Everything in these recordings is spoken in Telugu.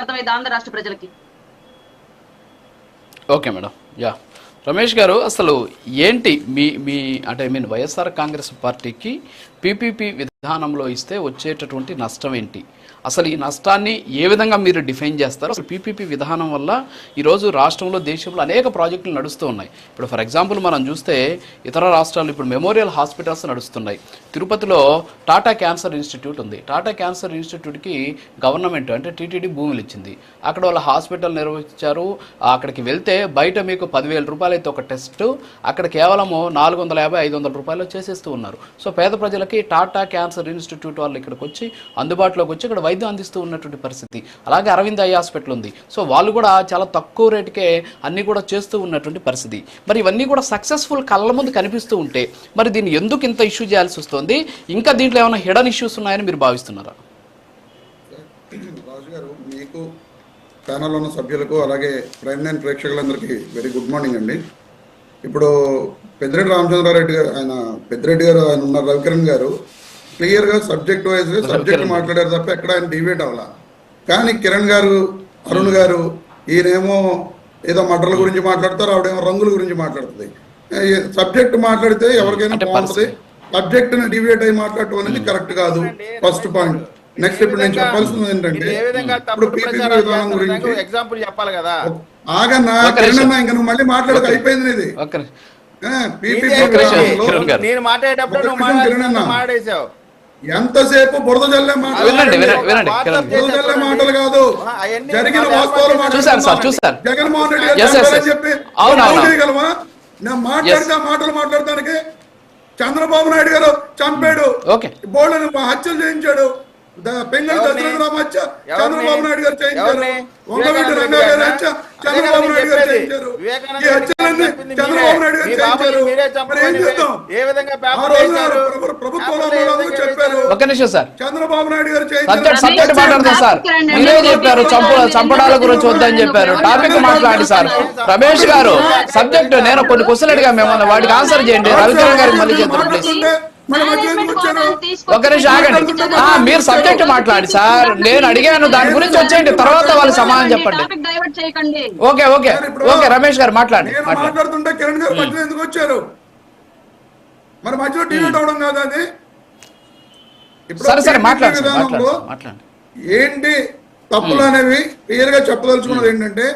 అర్థమైంది ఆంధ్ర రాష్ట్ర ప్రజలకి? Okay madam. యా. రమేష్ గారు అసలు ఏంటి మీ మీ అంటే మీన్ వైఎస్ఆర్ కాంగ్రెస్ పార్టీకి పీపీపీ విధానంలో ఇస్తే వచ్చేటటువంటి నష్టం ఏంటి? అసలు ఈ నష్టాన్ని ఏ విధంగా మీరు డిఫైన్ చేస్తారు అసలు పీపీపీ విధానం వల్ల ఈరోజు రాష్ట్రంలో దేశంలో అనేక ప్రాజెక్టులు నడుస్తూ ఉన్నాయి. ఇప్పుడు ఫర్ ఎగ్జాంపుల్ మనం చూస్తే ఇతర రాష్ట్రాలు ఇప్పుడు మెమోరియల్ హాస్పిటల్స్ నడుస్తున్నాయి. తిరుపతిలో టాటా క్యాన్సర్ ఇన్స్టిట్యూట్ ఉంది. టాటా క్యాన్సర్ ఇన్స్టిట్యూట్కి గవర్నమెంట్ అంటే టీటీడీ భూములు ఇచ్చింది. అక్కడ వాళ్ళ హాస్పిటల్ నిర్వహించారు. అక్కడికి వెళ్తే బయట మీకు పదివేల రూపాయలు అయితే ఒక టెస్ట్. అక్కడ కేవలము నాలుగు వందల యాభై ఐదు వందల రూపాయలు చేసేస్తూ ఉన్నారు. సో పేద ప్రజలకు టాటా క్యాన్సర్ ఇన్స్టిట్యూట్ వాళ్ళు ఇక్కడికి వచ్చి అందుబాటులోకి వచ్చి ఇక్కడ వైద్యం అందిస్తూ ఉన్నటువంటి పరిస్థితి. అలాగే అరవింద్ ఐ హాస్పిటల్ ఉంది. సో వాళ్ళు కూడా చాలా తక్కువ రేటుకే అన్నీ కూడా చేస్తూ ఉన్నటువంటి పరిస్థితి. మరి ఇవన్నీ కూడా సక్సెస్ఫుల్ కళ్ళ ముందు కనిపిస్తూ ఉంటే మరి దీన్ని ఎందుకు ఇంత ఇష్యూ చేయాల్సి వస్తుంది? ఇంకా దీంట్లో ఏమైనా హిడన్ ఇష్యూస్ ఉన్నాయని మీరు భావిస్తున్నారా? రాజు గారు మీకు ఛానల్ ఉన్న సభ్యులకు అలాగే ప్రైమ్ నైన్ ప్రేక్షకులందరికీ వెరీ గుడ్ మార్నింగ్ అండి. ఇప్పుడు పెద్దిరెడ్డి రామచంద్రారెడ్డి గారు ఆయన పెద్దిరెడ్డి గారు ఆయన ఉన్నారు రవికిరణ్ గారు. క్లియర్గా సబ్జెక్ట్ వైజ్గా సబ్జెక్ట్ మాట్లాడారు తప్ప ఎక్కడ ఆయన డిబేట్ అవ్వాల. కానీ కిరణ్ గారు అరుణ్ గారు ఈయనేమో ఏదో మటర్ల గురించి మాట్లాడతారు ఆవిడేమో రంగుల గురించి మాట్లాడుతుంది. సబ్జెక్ట్ మాట్లాడితే ఎవరికైనా బాగుంటుంది. సబ్జెక్ట్ని డిబేట్ అయి మాట్లాడటం అనేది కరెక్ట్ కాదు. ఫస్ట్ పాయింట్ నెక్స్ట్ ఇప్పుడు నేను చెప్పాల్సింది ఏంటంటే ఇది ఏ విధంగా ఇప్పుడు పీపీపీ విధానం గురించి ఎగ్జాంపుల్ చెప్పాలి కదా. ఆగన్నా ఇంక నువ్వు మళ్ళీ మాట్లాడక అయిపోయింది ఇది నేను మాట్లాడేటప్పుడు నువ్వు ఎంతసేపు బురద జల్లే మాటలు? మాటలు కాదు. జరిగిన వాస్తవాలు. చూశాను. జగన్మోహన్ రెడ్డి. చెప్పి చేయగలవా? నేను మాట్లాడితే ఆ మాటలు మాట్లాడటానికి చంద్రబాబు నాయుడు గారు చంపాడు. ఓకే బోళ్ళని హత్యలు చేయించాడు. పెంగళ ఎవరిని? దశరథరామ హత్య ఎవరిని? చంద్రబాబు నాయుడు గారు చేయించారు. ఎవరిని? వంగవీటి వివేకానంద రంగా గారి రెడ్డి హత్య గారా? చంద్రబాబు అదే నాయుడు కదా గారు నేను చేయించారు. చెప్పేది. వివేకానంద ఈ హత్యలన్నీ రెడ్డి గారు చంద్రబాబు నాయుడు గారు మీ బాబుని చేయించారు. మీరే మరి ఏం చంపుకొని చేద్దాం? ఏ విధంగా ఆ పేపర్లు రోజు వేశారు? ప్రభు- ప్రభుత్వంలో పేపర్లు ఏ ఉన్నవాళ్ళు విధంగా చెప్పారు? ఒక నిమిషం సార్. చంద్రబాబు నాయుడు గారు సబ్జెక్ట్ చేయించారు సబ్జెక్ట్ మాట్లాడదాం సార్. మీరే చెప్పారు. చంపు చంపడాల గురించి వద్దని చెప్పారు. టాపిక్ మాట్లాడి సార్. రమేష్ గారు సబ్జెక్ట్ నేను కొన్ని క్వశ్చన్ అడిగా మిమ్మల్ని. వాటికి ఆన్సర్ చేయండి. రవికిరణ్ గారికి మళ్ళీ చేద్దాం. ప్లీజ్ మాట్లాడుతుంటే మన మధ్య ఎందుకు వచ్చారు ఒక నిమిషం ఆగండి ఆ, మీరు సబ్జెక్ట్ మాట్లాడి సార్. నేను అడిగాను దాని గురించి వచ్చేయండి. తర్వాత వాళ్ళు సమాధానం చెప్పండి. టాపిక్ డైవర్ట్ చేయకండి. Okay okay. Okay Ramesh garu మాట్లాడండి మాట్లాడుతుంటే కిరణ్ గారు మధ్యలో ఎందుకు వచ్చారు? మరి మధ్యలో డిబేట్ అవడం కాదా అది? ఇప్పుడు సరే సరే మాట్లాడండి. ఏంటి తప్పులు అనేవి క్లియర్గా చెప్పదలుచుకున్నది ఏంటంటే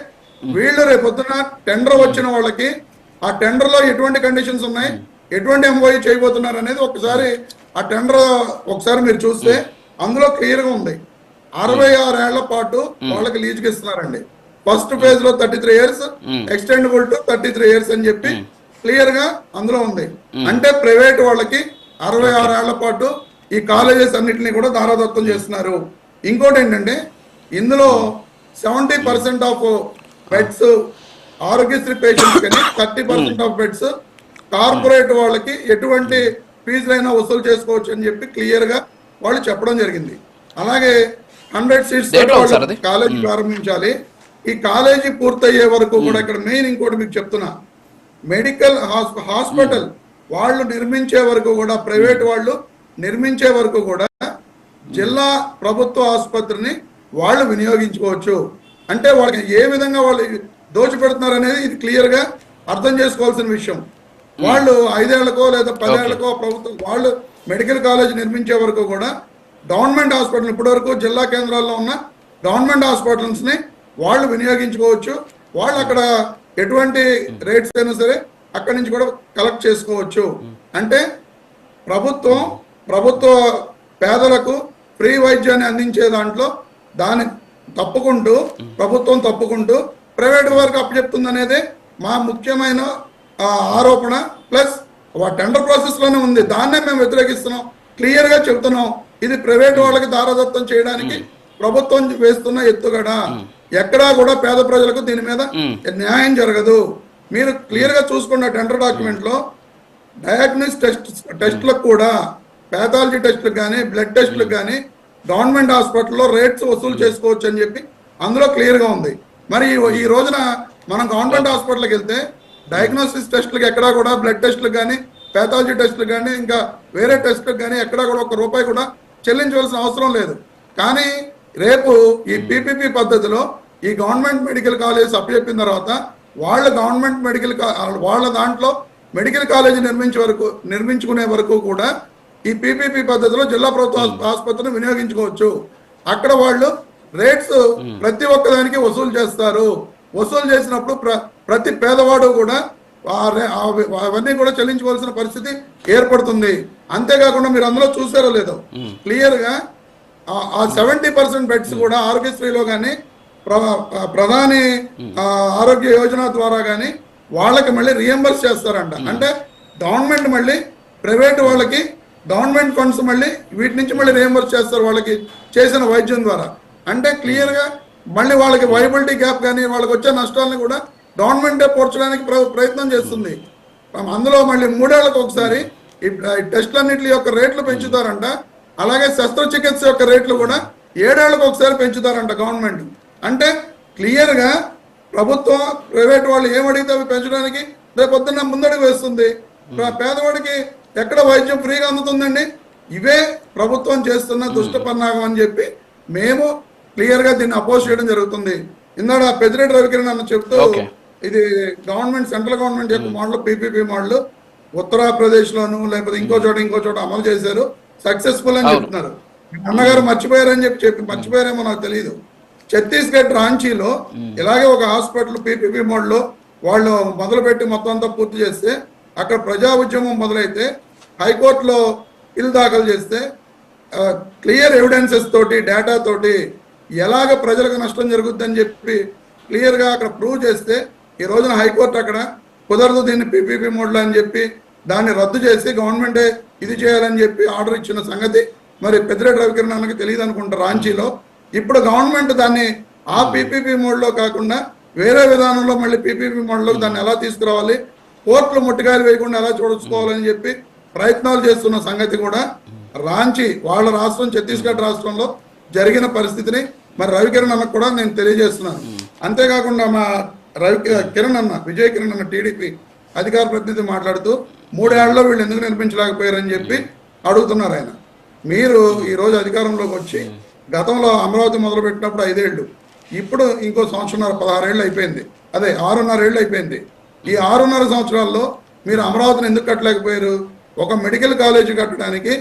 వీళ్ళు రేపొద్దున టెండర్ వచ్చిన వాళ్ళకి ఆ టెండర్లో ఎటువంటి కండిషన్స్ ఉన్నాయి? ఎటువంటి ఎంఓఈ చేయబోతున్నారు అనేది ఒకసారి ఆ టెండర్ ఒకసారి మీరు చూస్తే అందులో క్లియర్గా ఉంది. అరవై ఆరు ఏళ్ళ పాటు వాళ్ళకి లీజుకి ఇస్తున్నారండి. ఫస్ట్ ఫేజ్లో thirty three years extendable to thirty three years అని చెప్పి క్లియర్గా అందులో ఉంది. అంటే ప్రైవేట్ వాళ్ళకి అరవై ఆరు ఏళ్ళ పాటు ఈ కాలేజెస్ అన్నిటిని కూడా దారాదత్తం చేస్తున్నారు. ఇంకోటి ఏంటంటే ఇందులో seventy percent of beds Aarogyasri patients కానీ thirty percent of beds corporate వాళ్ళకి ఎటువంటి ఫీజులైనా వసూలు చేసుకోవచ్చు అని చెప్పి క్లియర్గా వాళ్ళు చెప్పడం జరిగింది. అలాగే హండ్రెడ్ సీట్స్? కాలేజీ ప్రారంభించాలి. ఈ కాలేజీ పూర్తయ్యే వరకు కూడా ఇక్కడ మెయిన్ ఇంకోటి మీకు చెప్తున్నా. మెడికల్ హాస్పిటల్ వాళ్ళు నిర్మించే వరకు కూడా ప్రైవేట్ వాళ్ళు నిర్మించే వరకు కూడా జిల్లా ప్రభుత్వ ఆసుపత్రిని వాళ్ళు వినియోగించుకోవచ్చు. అంటే వాళ్ళకి ఏ విధంగా వాళ్ళు దోచిపెడుతున్నారు అనేది ఇది క్లియర్గా అర్థం చేసుకోవాల్సిన విషయం. వాళ్ళు ఐదేళ్ళకో లేదా పదేళ్ళకో ప్రభుత్వం వాళ్ళు మెడికల్ కాలేజ్ నిర్మించే వరకు కూడా గవర్నమెంట్ హాస్పిటల్ ఇప్పటి వరకు జిల్లా కేంద్రాల్లో ఉన్న గవర్నమెంట్ హాస్పిటల్స్ని వాళ్ళు వినియోగించుకోవచ్చు. వాళ్ళు అక్కడ ఎటువంటి రేట్స్ అయినా సరే అక్కడి నుంచి కూడా కలెక్ట్ చేసుకోవచ్చు. అంటే ప్రభుత్వం ప్రభుత్వ పేదలకు ఫ్రీ వైద్యాన్ని అందించే దాంట్లో దాన్ని తప్పుకుంటూ ప్రభుత్వం తప్పుకుంటూ ప్రైవేట్ వారికి అప్పచెప్తుంది అనేది మా ముఖ్యమైన ఆరోపణ ప్లస్ టెండర్ ప్రాసెస్లోనే ఉంది. దాన్నే మేము వ్యతిరేకిస్తున్నాం. క్లియర్గా చెప్తున్నాం ఇది ప్రైవేట్ వాళ్ళకి దారదత్తం చేయడానికి ప్రభుత్వం వేస్తున్న ఎత్తుగడ. ఎక్కడా కూడా పేద ప్రజలకు దీని మీద న్యాయం జరగదు. మీరు క్లియర్గా చూసుకున్న టెండర్ డాక్యుమెంట్లో డయాగ్నోస్ టెస్ట్ టెస్ట్లకు కూడా పాథాలజీ టెస్ట్లకు కానీ బ్లడ్ టెస్ట్లకు కానీ గవర్నమెంట్ హాస్పిటల్లో రేట్స్ వసూలు చేసుకోవచ్చు అని చెప్పి అందులో క్లియర్గా ఉంది. మరి ఈ రోజున మనం గవర్నమెంట్ హాస్పిటల్కి వెళ్తే డయాగ్నోసిస్ టెస్ట్లకు ఎక్కడా కూడా బ్లడ్ టెస్ట్లకు కానీ పాథాలజీ టెస్ట్లకు కానీ ఇంకా వేరే టెస్ట్లకు కానీ ఎక్కడా కూడా ఒక రూపాయి కూడా చెల్లించవలసిన అవసరం లేదు. కానీ రేపు ఈ పీపీపీ పద్ధతిలో ఈ గవర్నమెంట్ మెడికల్ కాలేజ్ అప్పచెప్పిన తర్వాత వాళ్ళ గవర్నమెంట్ మెడికల్ వాళ్ళ దాంట్లో మెడికల్ కాలేజ్ నిర్మించే వరకు నిర్మించుకునే వరకు కూడా ఈ పీపీపీ పద్ధతిలో జిల్లా ప్రభుత్వ ఆస్- ఆసుపత్రిని వినియోగించుకోవచ్చు. అక్కడ వాళ్ళు రేట్స్ ప్రతి ఒక్కదానికి వసూలు చేస్తారు. వసూలు చేసినప్పుడు ప్రతి పేదవాడు కూడా అవన్నీ కూడా చెల్లించుకోవాల్సిన పరిస్థితి ఏర్పడుతుంది. అంతేకాకుండా మీరు అందులో చూసారో లేదో క్లియర్గా ఆ- సెవెంటీ పర్సెంట్ బెడ్స్ కూడా ఆరోగ్యశ్రీలో కానీ ప్రధాని ఆరోగ్య యోజన ద్వారా కానీ వాళ్ళకి మళ్ళీ రియంబర్స్ చేస్తారంట. అంటే గవర్నమెంట్ మళ్ళీ ప్రైవేట్ వాళ్ళకి గవర్నమెంట్ ఫండ్స్ మళ్ళీ వీటి నుంచి మళ్ళీ రియంబర్స్ చేస్తారు వాళ్ళకి చేసిన వైద్యం ద్వారా. అంటే క్లియర్గా మళ్ళీ వాళ్ళకి వైబిలిటీ గ్యాప్ కానీ వాళ్ళకి వచ్చే నష్టాలను కూడా గవర్నమెంటే పోర్చడానికి ప్ర- ప్రయత్నం చేస్తుంది. అందులో మళ్ళీ మూడేళ్ళకు ఒకసారి ఈ టెస్ట్లన్నిటి యొక్క రేట్లు పెంచుతారంట. అలాగే శస్త్రచికిత్స యొక్క రేట్లు కూడా ఏడేళ్ళకు ఒకసారి పెంచుతారంట గవర్నమెంట్. అంటే క్లియర్గా ప్రభుత్వం ప్రైవేట్ వాళ్ళు ఏమడిగితే అవి పెంచడానికి రేపొద్దున్న ముందడుగు వేస్తుంది. పేదవాడికి ఎక్కడ వైద్యం ఫ్రీగా అందుతుందండి? ఇవే ప్రభుత్వం చేస్తున్న దుష్ట పన్నాగం అని చెప్పి మేము క్లియర్గా దీన్ని అపోజ్ చేయడం జరుగుతుంది. ఇందాడ పెద్దిరెడ్డి రవికిరణ్ అన్న చెప్తూ. ఇది గవర్నమెంట్ సెంట్రల్ గవర్నమెంట్ యొక్క మోడల్ పీపీపీ మోడల్. ఉత్తరప్రదేశ్ లోను లేకపోతే ఇంకో చోట ఇంకో చోట అమలు చేశారు. సక్సెస్ఫుల్ అని. చెప్తున్నారు. అన్నగారు మర్చిపోయారని చెప్పి చెప్పి మర్చిపోయారేమో నాకు తెలియదు ఛత్తీస్గఢ్ రాంచీలో ఇలాగే ఒక హాస్పిటల్ పీపీపీ మోడల్లో వాళ్ళు మొదలుపెట్టి మొత్తం అంతా పూర్తి చేస్తే అక్కడ ప్రజా ఉద్యమం మొదలైతే హైకోర్టులో బిల్ దాఖలు చేస్తే క్లియర్ ఎవిడెన్సెస్ తోటి డేటా తోటి ఎలాగ ప్రజలకు నష్టం జరుగుద్దని చెప్పి క్లియర్గా అక్కడ ప్రూవ్ చేస్తే ఈ రోజున హైకోర్టు అక్కడ కుదరదు దీన్ని పీపీపీ మోడ్లో అని చెప్పి దాన్ని రద్దు చేసి గవర్నమెంటే ఇది చేయాలని చెప్పి ఆర్డర్ ఇచ్చిన సంగతి మరి పెద్దిరెడ్డి రవికిరణ్ అన్నకి తెలియదు అనుకుంటా రాంచీలో. ఇప్పుడు గవర్నమెంట్ దాన్ని ఆ పీపీపీ మోడ్లో కాకుండా వేరే విధానంలో మళ్ళీ పీపీపీ మోడ్లోకి దాన్ని ఎలా తీసుకురావాలి? కోర్టులు ముట్టుకాయలు వేయకుండా ఎలా చూడచుకోవాలని చెప్పి ప్రయత్నాలు చేస్తున్న సంగతి కూడా రాంచి వాళ్ళ రాష్ట్రం ఛత్తీస్గఢ్ రాష్ట్రంలో జరిగిన పరిస్థితిని మరి రవికిరణ్ అన్నకు కూడా నేను తెలియజేస్తున్నాను. అంతేకాకుండా మా రవి కిరణ్ అన్న విజయ్ కిరణ్ అన్న టీడీపీ అధికార ప్రతినిధి మాట్లాడుతూ మూడేళ్ళలో వీళ్ళు ఎందుకు నిర్మించలేకపోయారని చెప్పి అడుగుతున్నారు ఆయన. మీరు ఈరోజు అధికారంలోకి వచ్చి గతంలో అమరావతి మొదలుపెట్టినప్పుడు ఐదేళ్ళు ఐదేళ్ళు ఇప్పుడు ఇంకో సంవత్సరంన్నర పదహారేళ్ళు అయిపోయింది. అదే ఆరున్నర ఏళ్ళు అయిపోయింది. ఈ ఆరున్నర సంవత్సరాల్లో మీరు అమరావతిని ఎందుకు కట్టలేకపోయారు? ఒక మెడికల్ కాలేజ్ కట్టడానికి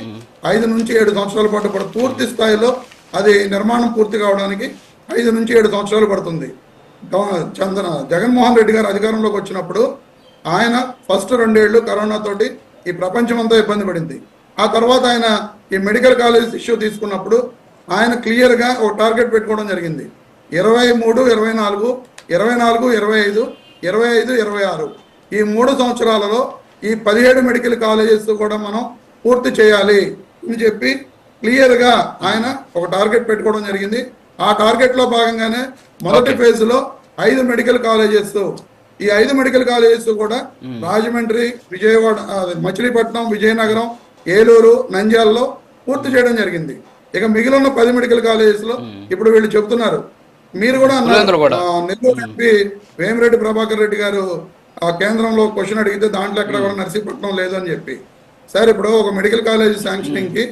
ఐదు నుంచి ఏడు సంవత్సరాల పాటు పూర్తి స్థాయిలో అది నిర్మాణం పూర్తి కావడానికి ఐదు నుంచి ఏడు సంవత్సరాలు పడుతుంది. చందన జగన్మోహన్ రెడ్డి గారు అధికారంలోకి వచ్చినప్పుడు ఆయన ఫస్ట్ రెండేళ్ళు కరోనాతోటి ఈ ప్రపంచం అంతా ఇబ్బంది పడింది. ఆ తర్వాత ఆయన ఈ మెడికల్ కాలేజ్ ఇష్యూ తీసుకున్నప్పుడు ఆయన క్లియర్గా ఒక టార్గెట్ పెట్టుకోవడం జరిగింది. ఇరవై మూడు ఇరవై నాలుగు ఇరవై నాలుగు ఇరవై ఐదు ఇరవై ఐదు ఇరవై ఆరు. ఈ మూడు సంవత్సరాలలో ఈ పదిహేడు మెడికల్ కాలేజెస్ కూడా మనం పూర్తి చేయాలి అని చెప్పి క్లియర్గా ఆయన ఒక టార్గెట్ పెట్టుకోవడం జరిగింది. ఆ టార్గెట్లో భాగంగానే మొదటి ఫేజ్లో ఐదు మెడికల్ కాలేజెస్ ఈ ఐదు మెడికల్ కాలేజెస్ కూడా రాజమండ్రి విజయవాడ మచిలీపట్నం విజయనగరం ఏలూరు నంద్యాలలో పూర్తి చేయడం జరిగింది. ఇక మిగిలిన పది మెడికల్ కాలేజెస్లో ఇప్పుడు వీళ్ళు చెబుతున్నారు మీరు కూడా నెల్లూరు ఎంపీ వేమిరెడ్డి ప్రభాకర్ రెడ్డి గారు ఆ కేంద్రంలో క్వశ్చన్ అడిగితే దాంట్లో ఎక్కడ కూడా నర్సీపట్నం లేదు అని చెప్పి. సార్ ఇప్పుడు ఒక మెడికల్ కాలేజ్ శాంక్షనింగ్కి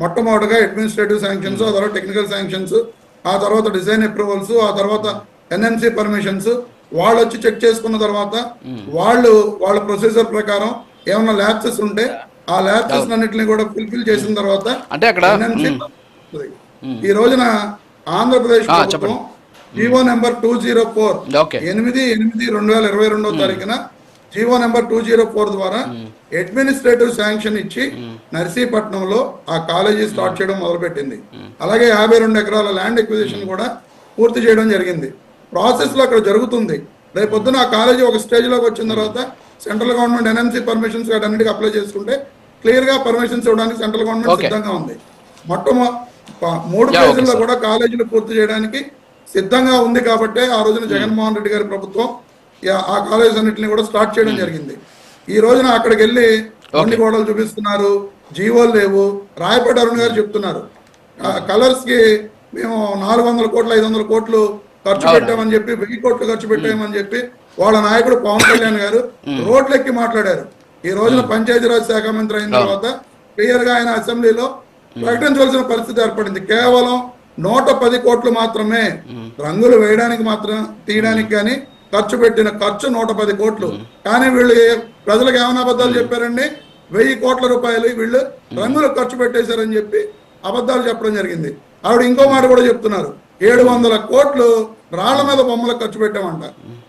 మొట్టమొదటిగా అడ్మినిస్ట్రేటివ్ శాంక్షన్స్ తర్వాత టెక్నికల్ శాంక్షన్స్ ఆ తర్వాత డిజైన్ అప్రూవల్స్ ఆ తర్వాత ఎన్ఎంసి పర్మిషన్స్ వాళ్ళు వచ్చి చెక్ చేసుకున్న తర్వాత వాళ్ళు వాళ్ళ ప్రొసీజర్ ప్రకారం ఏమన్నా ల్యాబ్సెస్ ఉంటే ఆ ల్యాబ్సెస్ అన్నింటిని కూడా ఫుల్ఫిల్ చేసిన తర్వాత అంటే అక్కడ NMC ఈ రోజున ఆంధ్రప్రదేశ్ ప్రభుత్వం GO number two zero four ఎనిమిది ఎనిమిది రెండు వేల ఇరవై రెండవ తారీఖున GO number two zero four ద్వారా అడ్మినిస్ట్రేటివ్ శాంక్షన్ ఇచ్చి నర్సీపట్నంలో ఆ కాలేజీ స్టార్ట్ చేయడం మొదలుపెట్టింది. అలాగే యాభై రెండు ఎకరాల ల్యాండ్ ఎక్విజిషన్ కూడా పూర్తి చేయడం జరిగింది. ప్రాసెస్లో అక్కడ జరుగుతుంది. రేపొద్దున ఆ కాలేజీ ఒక స్టేజ్లోకి వచ్చిన తర్వాత సెంట్రల్ గవర్నమెంట్ ఎన్ఎంసీ పర్మిషన్స్ అన్నిటికీ అప్లై చేసుకుంటే క్లియర్గా పర్మిషన్స్ ఇవ్వడానికి సెంట్రల్ గవర్నమెంట్. సిద్ధంగా ఉంది. మొట్టమొ మూడు ఫేజుల్లో. కూడా కాలేజీలు పూర్తి చేయడానికి సిద్ధంగా ఉంది కాబట్టే ఆ రోజున జగన్మోహన్ రెడ్డి గారి ప్రభుత్వం ఆ కాలేజ్ అన్నింటిని కూడా స్టార్ట్ చేయడం జరిగింది. ఈ రోజున అక్కడికి వెళ్ళి కొన్ని గోడలు చూపిస్తున్నారు జీవోలు లేవు. రాయపేట అరుణ్ గారు చెప్తున్నారు. కలర్స్కి మేము నాలుగు వందల కోట్లు ఐదు వందల కోట్లు ఖర్చు పెట్టామని చెప్పి వెయ్యి కోట్లు ఖర్చు పెట్టామని చెప్పి వాళ్ళ నాయకుడు పవన్ కళ్యాణ్ గారు రోడ్లు ఎక్కి మాట్లాడారు. ఈ రోజున పంచాయతీరాజ్ శాఖ మంత్రి అయిన తర్వాత క్లియర్గా ఆయన అసెంబ్లీలో ప్రకటించవలసిన పరిస్థితి ఏర్పడింది. కేవలం నూట పది కోట్లు మాత్రమే రంగులు వేయడానికి మాత్రం తీయడానికి కానీ ఖర్చు పెట్టిన ఖర్చు నూట పది కోట్లు. కానీ వీళ్ళు ప్రజలకు ఏమైనా అబద్ధాలు చెప్పారండి? వెయ్యి కోట్ల రూపాయలు వీళ్ళు రంగులు ఖర్చు పెట్టేశారని చెప్పి అబద్ధాలు చెప్పడం జరిగింది. ఆవిడ ఇంకో మాట కూడా చెప్తున్నారు. ఏడు వందల కోట్లు రాళ్ళ మీద బొమ్మలకు ఖర్చు పెట్టామంట.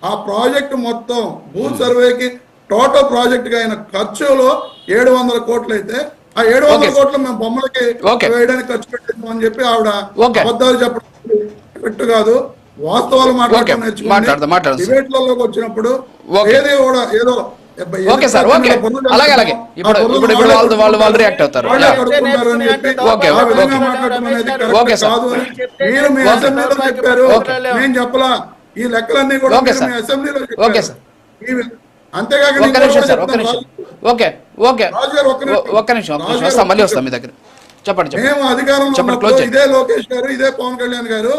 ఆ ప్రాజెక్ట్ మొత్తం భూ సర్వేకి టోటల్ ప్రాజెక్ట్ అయిన ఖర్చులో ఏడు వందల కోట్లు అయితే ఆ ఏడు వందల. కోట్లు మేము బొమ్మలకి. వేయడానికి ఖర్చు పెట్టాము అని చెప్పి ఆవిడ. అబద్ధాలు చెప్పడం పెట్టు కాదు వాస్తవాలు మాట్లాడటం Okay. మాట్లాడదాం. డిబేట్లలోకి వచ్చినప్పుడు. ఏది కూడా ఏదో ఓకే సార్, ఓకే. అలాగే, అలాగే. ఇప్పుడు- ఇప్పుడు- ఇప్పుడు వాళ్ళు- వాళ్ళు- వాళ్ళు react అవుతారు. sir. కాదు అని మీరు మీ Okay. అసెంబ్లీలో చెప్పారు Okay. నేను చెప్పలా ఈ లెక్కలన్నీ కూడా Okay, చెప్పారు sir. ఈ- అంతేకాక ఒక్క నేను నిమిషం సార్ ఒక్క నిమిషం ఓకే ఓకే ఒక్క నిమిషం. ఒక్క నిమిషం వస్తాం మళ్ళీ వస్తాం మీ దగ్గర చెప్పండి చెప్పండి మేము అధికారంలో. ఇదే లోకేష్ గారు ఇదే పవన్ కళ్యాణ్ గారు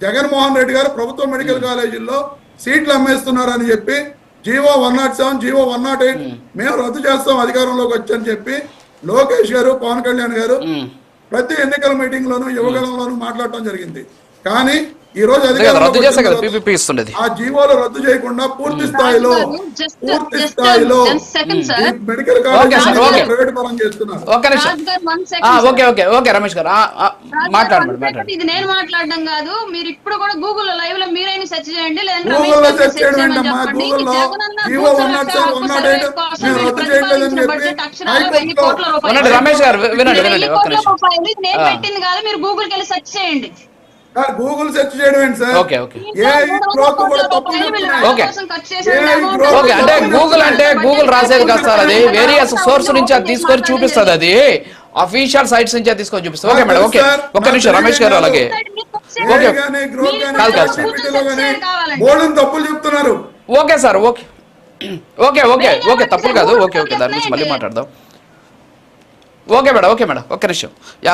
జగన్మోహన్ రెడ్డి గారు ప్రభుత్వ మెడికల్ కాలేజీల్లో సీట్లు అమ్మేస్తున్నారని చెప్పి GO one nought seven GO one nought eight మేము రద్దు చేస్తాం అధికారంలోకి వచ్చని చెప్పి లోకేష్ గారు పవన్ కళ్యాణ్ గారు మ్మ్. ప్రతి ఎన్నికల మీటింగ్ లోను యువగలంలోను మాట్లాడటం జరిగింది. కానీ ఈ రోజు రద్దు చేసే కదా వచ్చిన తర్వాత పీపీపీ ఇస్తుండేది. ఆ జీవోలు రద్దు చేయకుండా పూర్తి స్థాయిలో జస్ట్ పూర్తి స్థాయిలో మెడికల్. కాలేజీ ప్రైవేట్ పరం చేస్తున్నారు. నిమిషం. Okay okay okay Ramesh garu. మాట్లాడండి మాట్లాడండి. ఇది నేను మాట్లాడడం కాదు. మీరు ఇప్పుడు కూడా గూగుల్ లైవ్లో మీరైనా సెర్చ్ చేయండి లేదంటే Google రమేష్లో గారిని search search చేయడం చేయమని ఏంటమ్మా? చెప్పండి. Google లో జగనన్న జీవో భూసర్వ 107, హక్కు 108 సర్వే కోసం మేము మీరు రద్దు చేయట్లేదని ప్రతిపాదించిన చెప్పి బడ్జెట్ అక్షరాలు హైకోర్టులో వెయ్యి కోట్ల రూపాయలు. వినండి రమేష్ గారు వినండి వినండి ఒక్క నిమిషం. నేను. పెట్టింది కాదు. మీరు గూగుల్కి వెళ్ళి సెర్చ్ చేయండి. సార్ గూగుల్ సెర్చ్ చేయడం ఏంటి సార్? ఓకే, అంటే గూగుల్ అంటే గూగుల్ రాసేది కాదు సార్ అది. వేరియస్ సోర్స్ నుంచి అది తీసుకొని చూపిస్తుంది అది. అఫీషియల్ సైట్స్ నుంచి అది తీసుకొని చూపిస్తుంది. Okay madam okay. ఒక్క నిమిషం రమేష్ గారు అలాగే. ఓకే. గానీ గ్రోత్ గానీ కాదు, కాదు, సార్. తప్పులు చెప్తున్నారు. Okay sir okay. Okay okay okay. తప్పులు కాదు. Okay okay. దాని గురించి మళ్ళీ మాట్లాడదాం. Okay madam okay madam. ఒక్క నిమిషం.